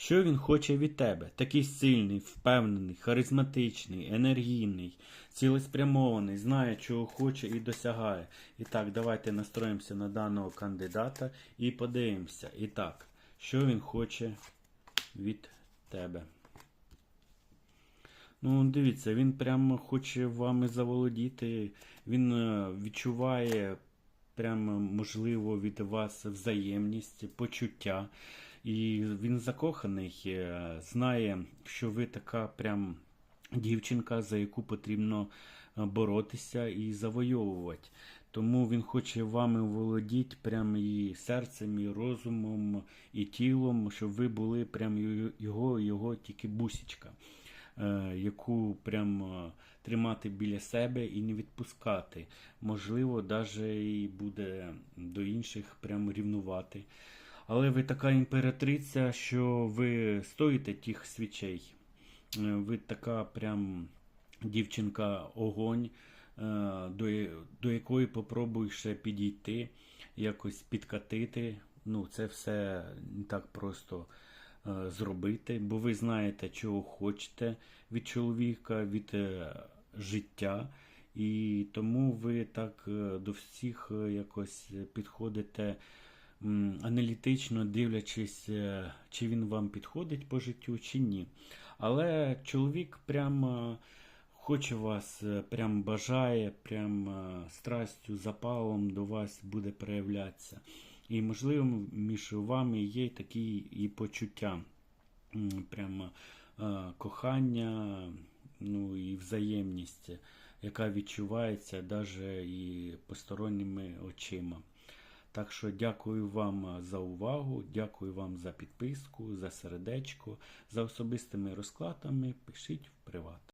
Що він хоче від тебе? Такий сильний, впевнений, харизматичний, енергійний, цілеспрямований, знає, чого хоче і досягає. І так, давайте настроїмося на даного кандидата і подивимося. І так, що він хоче від тебе. Ну, дивіться, він прямо хоче вами заволодіти. Він е, відчуває прямо, можливо, від вас взаємність, почуття. І він закоханий, е, знає, що ви така прям дівчинка, за яку потрібно е, боротися і завойовувати. Тому він хоче вами володіти прям і серцем, і розумом, і тілом, щоб ви були прям його, його тільки бусічка, е, яку прям тримати біля себе і не відпускати. Можливо, навіть і буде до інших прям рівнувати. Але ви така імператриця, що ви стоїте тих свічей. Е, Ви така прям дівчинка огонь, е, до, до якої попробуй ще підійти, якось підкатити. Ну, це все не так просто е, зробити, бо ви знаєте, чого хочете від чоловіка, від життя. І тому ви так до всіх якось підходите аналітично дивлячись, е, чи він вам підходить по життю, чи ні. Але чоловік прямо хоче вас, е, прям бажає, прям е, страстю, запалом до вас буде проявлятися. І, можливо, між вами є такі і почуття, прямо е, кохання, ну і взаємність, яка відчувається навіть і посторонніми очима. Так що дякую вам за увагу, дякую вам за підписку, за сердечко, за особистими розкладами. Пишіть в приват.